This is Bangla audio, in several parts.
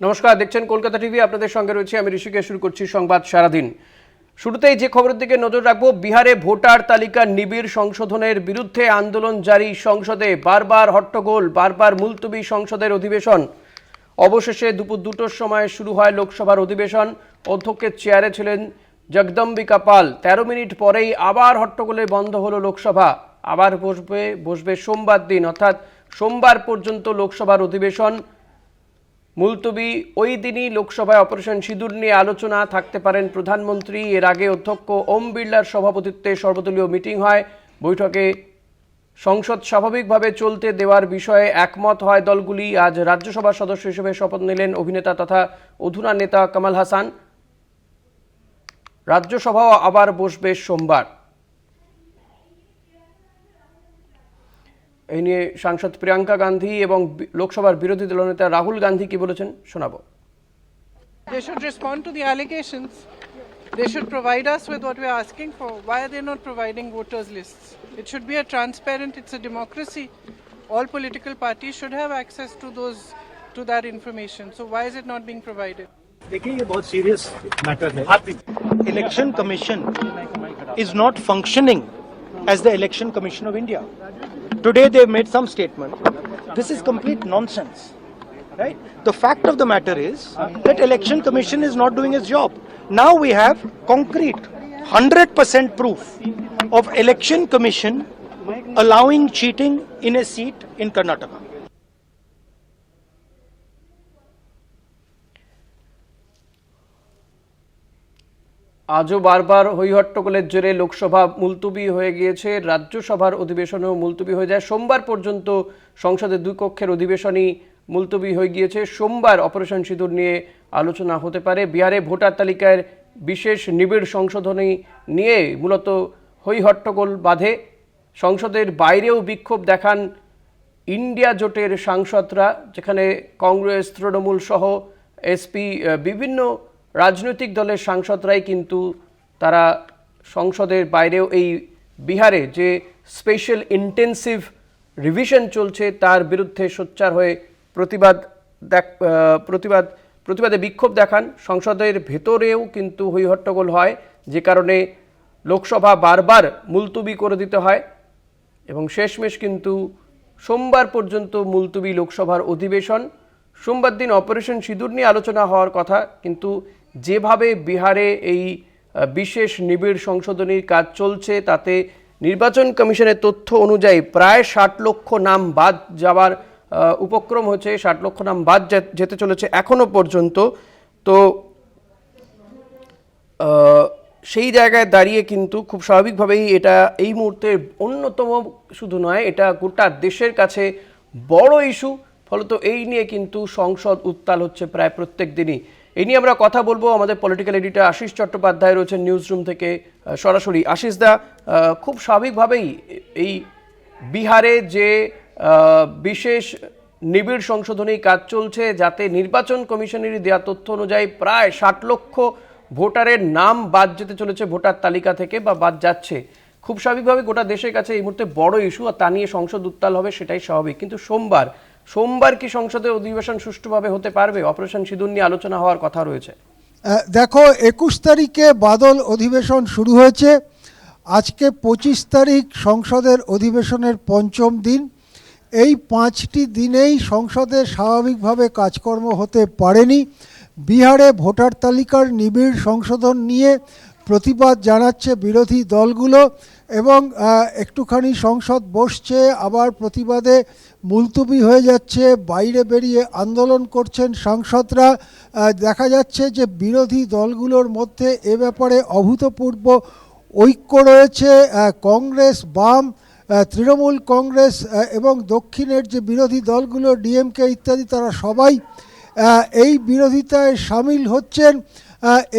নমস্কার, দেখছেন কলকাতা টিভি, আপনাদের সঙ্গে রয়েছে আমি ঋষিকে শুরু করছি সংবাদ সারাদিন। শুরুতেই যে খবরের দিকে নজর রাখব, বিহারে ভোটার তালিকা নিবিড় সংশোধনের বিরুদ্ধে আন্দোলন জারি সংসদে, বারবার হট্টগোল, বারবার মুলতবি সংসদের অধিবেশন। অবশেষে দুপুর দুটোর সময় শুরু হয় লোকসভার অধিবেশন। অধ্যক্ষের চেয়ারে ছিলেন জগদম্বিকা পাল। তেরো মিনিট পরেই আবার হট্টগোলে বন্ধ হলো লোকসভা। আবার বসবে বসবে সোমবার দিন, অর্থাৎ সোমবার পর্যন্ত লোকসভার অধিবেশন। মুলতবি ওই দিনই লোকসভায় অপারেশন সিঁদুর নিয়ে আলোচনা থাকতে পারেন প্রধানমন্ত্রী। এর আগে অধ্যক্ষ ওম বিড়লার সভাপতিত্বে সর্বদলীয় মিটিং হয়। বৈঠকে সংসদ স্বাভাবিকভাবে চলতে দেওয়ার বিষয়ে একমত হয় দলগুলি। আজ রাজ্যসভার সদস্য হিসেবে শপথ নিলেন অভিনেতা তথা অধুনা নেতা কামাল হাসান। রাজ্যসভাও আবার বসবে সোমবার। এই নিয়ে সাংসদ প্রিয়াঙ্কা গান্ধী এবং বি- লোকসভার বিরোধী দলনেতা রাহুল গান্ধী কি বলেছেন শোনাবো They should respond to the allegations. They should provide us with what we are asking for. Why are they not providing voters' lists? It should be a transparent, it's a democracy. All political parties should have access to those to that information. So why is it not being provided? देखिए ये बहुत सीरियस मैटर है election commission is not functioning as the election commission of india today they made some statement. This is complete nonsense right? The fact of the matter is that election commission is not doing its job. Now we have concrete 100% proof of election commission allowing cheating in a seat in karnataka আজও বারবার হইহট্টগোলের জেরে লোকসভা মুলতুবি হয়ে গিয়েছে। রাজ্যসভার অধিবেশনও মুলতুবি হয়ে যায়। সোমবার পর্যন্ত সংসদের দুই কক্ষের অধিবেশনই মুলতুবি হয়ে গিয়েছে। সোমবার অপারেশন সিঁদুর নিয়ে আলোচনা হতে পারে। বিহারে ভোটার তালিকায় বিশেষ নিবিড় সংশোধনী নিয়ে মূলত হইহট্টগোল বাঁধে। সংসদের বাইরেও বিক্ষোভ দেখান ইন্ডিয়া জোটের সাংসদরা, যেখানে কংগ্রেস, তৃণমূল সহ এসপি বিভিন্ন রাজনৈতিক দলের সাংসদরাই কিন্তু তারা সংসদের বাইরেও এই বিহারে যে স্পেশাল ইন্টেন্সিভ রিভিশন চলছে, তার বিরুদ্ধে সোচ্চার হয়ে প্রতিবাদ দেখ প্রতিবাদ, প্রতিবাদে বিক্ষোভ দেখান। সংসদের ভেতরেও কিন্তু হইহট্টগোল হয়, যে কারণে লোকসভা বারবার মুলতুবি করে দিতে হয় এবং শেষমেশ কিন্তু সোমবার পর্যন্ত মুলতুবি লোকসভার অধিবেশন। সোমবার দিন অপারেশন সিঁদুর নিয়ে আলোচনা হওয়ার কথা, কিন্তু যেভাবে বিহারে এই বিশেষ নিবিড় সংশোধনীর কাজ চলছে, তাতে নির্বাচন কমিশনের তথ্য অনুযায়ী প্রায় ষাট লক্ষ নাম বাদ যাওয়ার উপক্রম হচ্ছে ষাট লক্ষ নাম বাদ যেতে চলেছে এখনও পর্যন্ত। তো সেই জায়গায় দাঁড়িয়ে কিন্তু খুব স্বাভাবিকভাবেই এটা এই মুহূর্তে অন্যতম শুধু নয়, এটা গোটা দেশের কাছে বড় ইস্যু ফলত এই নিয়ে কিন্তু সংসদ উত্তাল হচ্ছে প্রায় প্রত্যেক দিনই। এই নিয়ে আমরা কথা বলব। আমাদের পলিটিক্যাল এডিটর আশিস চট্টোপাধ্যায় রয়েছেন নিউজ রুম থেকে সরাসরি আশিস দা খুব স্বাভাবিকভাবেই এই বিহারে যে বিশেষ নিবিড় সংশোধনী কাজ চলছে, যাতে নির্বাচন কমিশনের দেওয়া তথ্য অনুযায়ী প্রায় ষাট লক্ষ ভোটারের নাম বাদ যেতে চলেছে ভোটার তালিকা থেকে বা বাদ যাচ্ছে। খুব স্বাভাবিকভাবে গোটা দেশের কাছে এই মুহূর্তে বড় ইস্যু আর তা নিয়ে সংসদ উত্তাল হবে সেটাই স্বাভাবিক। কিন্তু সোমবার সোমবার কি সংসদের অধিবেশন সুষ্ঠুভাবে হতে পারবে? অপারেশন সিঁদুর নিয়ে আলোচনা হওয়ার কথা রয়েছে। দেখো, একুশ তারিখে বাদল অধিবেশন শুরু হয়েছে। আজকে পঁচিশ তারিখ সংসদের অধিবেশনের পঞ্চম দিন। এই পাঁচটি দিনেই সংসদে স্বাভাবিকভাবে কাজকর্ম হতে পারেনি। বিহারে ভোটার তালিকার নিবিড় সংশোধন নিয়ে প্রতিবাদ জানাচ্ছে বিরোধী দলগুলো এবং একটুখানি সংসদ বসছে, আবার প্রতিবাদে মুলতুবি হয়ে যাচ্ছে, বাইরে বেরিয়ে আন্দোলন করছেন সাংসদরা। দেখা যাচ্ছে যে বিরোধী দলগুলোর মধ্যে এ ব্যাপারে অভূতপূর্ব ঐক্য রয়েছে। কংগ্রেস, বাম তৃণমূল কংগ্রেস এবং দক্ষিণের যে বিরোধী দলগুলো, ডিএমকে ইত্যাদি, তারা সবাই এই বিরোধিতায় সামিল হচ্ছেন।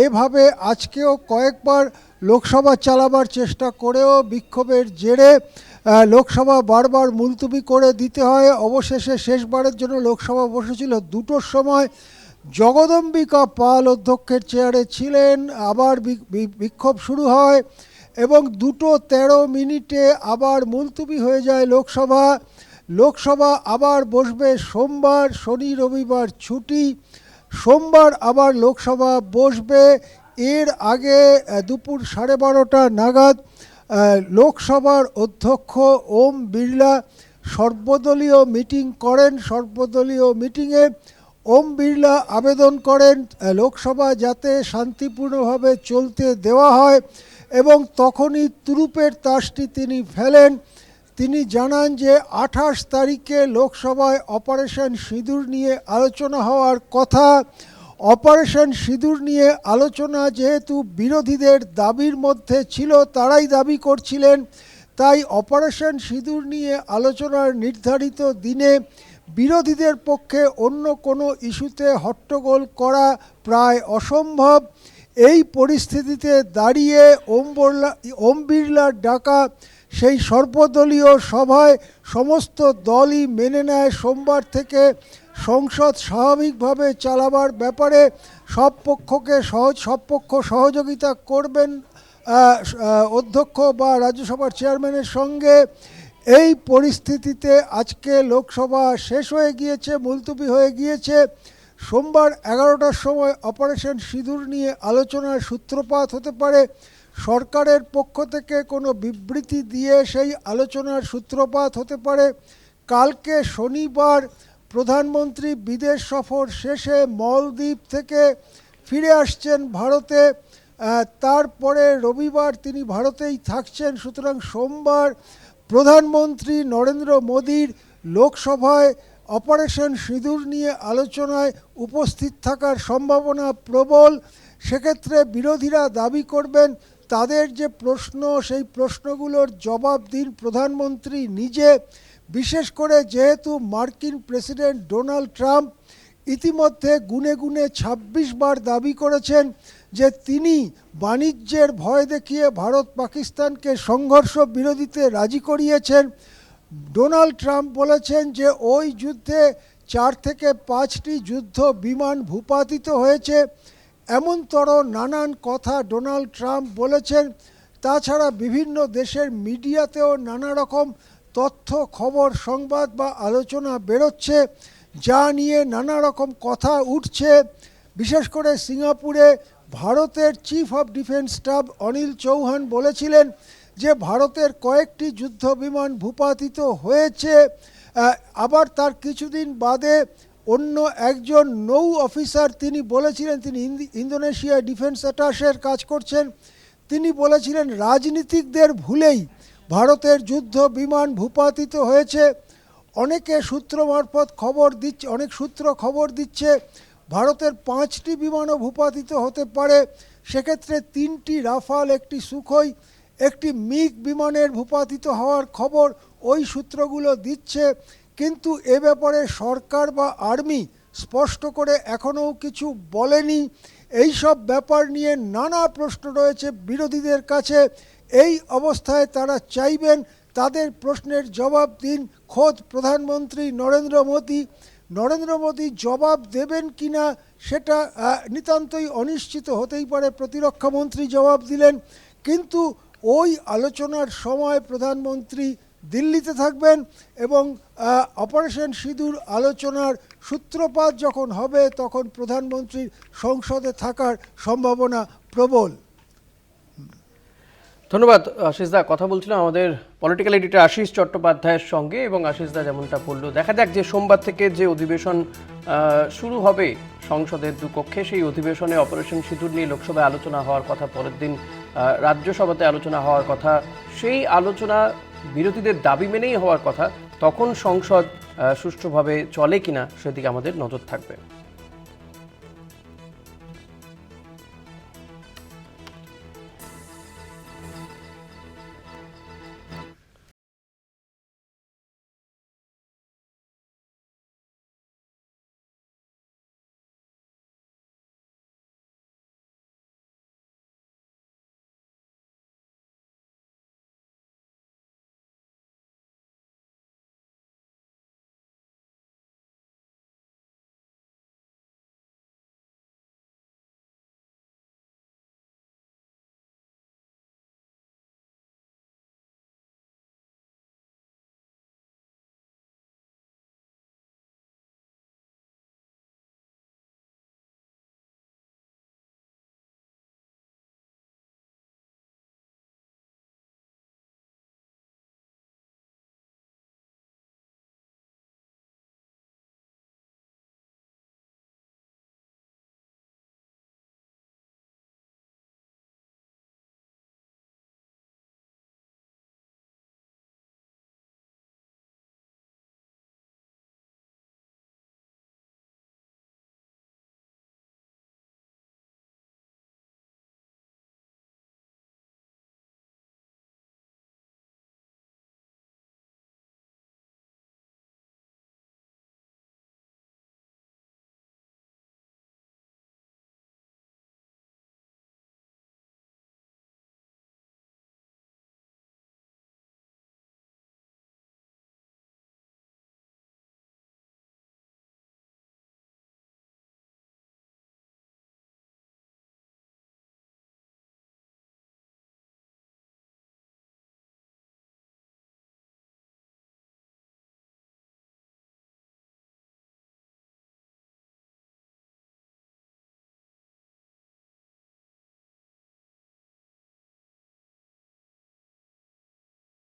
এভাবে আজকেও কয়েকবার লোকসভা চালাবার চেষ্টা করেও বিক্ষোভের জেরে লোকসভা বারবার মুলতুবি করে দিতে হয়। অবশেষে শেষবারের জন্য লোকসভা বসেছিল দুটোর সময়। জগদম্বিকা পাল অধ্যক্ষের চেয়ারে ছিলেন। আবার বিক্ষোভ শুরু হয় এবং দুটো তেরো মিনিটে আবার মুলতুবি হয়ে যায় লোকসভা। লোকসভা আবার বসবে সোমবার, শনি রবিবার ছুটি। সোমবার আবার লোকসভা বসবে। এর আগে দুপুর সাড়ে বারোটা নাগাদ লোকসভার অধ্যক্ষ ওম বিড়লা সর্বদলীয় মিটিং করেন। সর্বদলীয় মিটিংয়ে ওম বিড়লা আবেদন করেন লোকসভা যাতে শান্তিপূর্ণভাবে চলতে দেওয়া হয় এবং তখনই তুরুপের তাসটি তিনি ফেলেন। তিনি জানান যে, আঠাশ তারিখে লোকসভায় অপারেশন সিঁদুর নিয়ে আলোচনা হওয়ার কথা অপারেশন সিঁদুর নিয়ে আলোচনা যেহেতু বিরোধীদের দাবির মধ্যে ছিল, তারাই দাবি করছিলেন। তাই অপারেশন সিঁদুর নিয়ে আলোচনার নির্ধারিত দিনে বিরোধীদের পক্ষে অন্য কোনো ইস্যুতে হট্টগোল করা প্রায় অসম্ভব। এই পরিস্থিতিতে দাঁড়িয়ে ওম বিড়লা ওম বিড়লার ডাকা সেই সর্বদলীয় সভায় সমস্ত দলই মেনে নেয় সোমবার থেকে সংসদ স্বাভাবিকভাবে চালাবার ব্যাপারে সব পক্ষকে সহজ, সব পক্ষ সহযোগিতা করবেন অধ্যক্ষ বা রাজ্যসভার চেয়ারম্যানের সঙ্গে। এই পরিস্থিতিতে আজকে লোকসভা শেষ হয়ে গিয়েছে, মুলতুবি হয়ে গিয়েছে। সোমবার এগারোটার সময় অপারেশন সিঁদুর নিয়ে আলোচনার সূত্রপাত হতে পারে। সরকারের পক্ষ থেকে কোনো বিবৃতি দিয়ে সেই আলোচনার সূত্রপাত হতে পারে। কালকে শনিবার প্রধানমন্ত্রী বিদেশ সফর শেষে মলদ্বীপ থেকে ফিরে আসছেন ভারতে। তারপরে রবিবার তিনি ভারতেই থাকছেন। সুতরাং সোমবার প্রধানমন্ত্রী নরেন্দ্র মোদীর লোকসভায় অপারেশন সিঁদুর নিয়ে আলোচনায় উপস্থিত থাকার সম্ভাবনা প্রবল। সেক্ষেত্রে বিরোধীরা দাবি করবেন, তাদের যে প্রশ্ন, সেই প্রশ্নগুলোর জবাব দিন প্রধানমন্ত্রী নিজে। বিশেষ করে যেহেতু মার্কিন প্রেসিডেন্ট ডোনাল্ড ট্রাম্প ইতিমধ্যে গুনে গুনে ২৬ বার দাবি করেছেন যে তিনি বাণিজ্যের ভয় দেখিয়ে ভারত পাকিস্তানকে সংঘর্ষ বিরোধীতে রাজি করিয়েছেন। ডোনাল্ড ট্রাম্প বলেছেন যে ওই যুদ্ধে চার থেকে পাঁচটি যুদ্ধ বিমান ভূপাতিত হয়েছে। এমনতর নানান কথা ডোনাল্ড ট্রাম্প বলেছেন। তাছাড়া বিভিন্ন দেশের মিডিয়াতেও নানা রকম তথ্য, খবর, সংবাদ বা আলোচনা বেরোচ্ছে, যা নিয়ে নানা রকম কথা উঠছে। বিশেষ করে সিঙ্গাপুরে ভারতের chief of defence staff Anil Chauhan বলেছিলেন যে ভারতের কয়েকটি যুদ্ধ বিমান ভূপাতিত হয়েছে। আবার তার কিছুদিন বাদে অন্য একজন নৌ অফিসার তিনি বলেছিলেন, তিনি ইন্দি- ইন্দোনেশিয়া ডিফেন্স অ্যাটাশের কাজ করছেন। তিনি বলেছিলেন, রাজনীতিকদের ভুলেই ভারতের যুদ্ধ বিমান ভূপাতিত হয়েছে। অনেকে সূত্র মারফত খবর দিচ্ছে, অনেক সূত্র খবর দিচ্ছে, ভারতের পাঁচটি বিমানও ভূপাতিত হতে পারে। সেক্ষেত্রে তিনটি রাফাল, একটি সুখই, একটি মিগ বিমানের ভূপাতিত হওয়ার খবর ওই সূত্রগুলো দিচ্ছে। কিন্তু এ ব্যাপারে সরকার বা আর্মি স্পষ্ট করে এখনও কিছু বলেনি। এই সব ব্যাপার নিয়ে নানা প্রশ্ন রয়েছে বিরোধীদের কাছে। এই অবস্থায় তারা চাইবেন তাদের প্রশ্নের জবাব দিন। খোদ প্রধানমন্ত্রী নরেন্দ্র মোদী নরেন্দ্র মোদী জবাব দেবেন কিনা সেটা নিতান্তই অনিশ্চিত হতেই পারে। প্রতিরক্ষা মন্ত্রী জবাব দিলেন, কিন্তু ওই আলোচনার সময় প্রধানমন্ত্রী দিল্লিতে থাকবেন এবং অপারেশন সিঁদুর আলোচনার সূত্রপাত যখন হবে তখন প্রধানমন্ত্রীর সংসদে থাকার সম্ভাবনা প্রবল। ধন্যবাদ আশিসদা কথা বলছিলাম আমাদের পলিটিক্যাল এডিটর আশিস চট্টোপাধ্যায়ের সঙ্গে এবং আশিসদা যেমনটা বলল, দেখা যাক যে সোমবার থেকে যে অধিবেশন শুরু হবে সংসদের দুকক্ষে সেই অধিবেশনে অপারেশন সিঁদুর নিয়ে লোকসভায় আলোচনা হওয়ার কথা, পরের দিন রাজ্যসভাতে আলোচনা হওয়ার কথা, সেই আলোচনা বিরোধীদের দাবি মেনেই হওয়ার কথা, তখন সংসদ সুষ্ঠুভাবে চলে কিনা, সেদিকে আমাদের নজর থাকবে।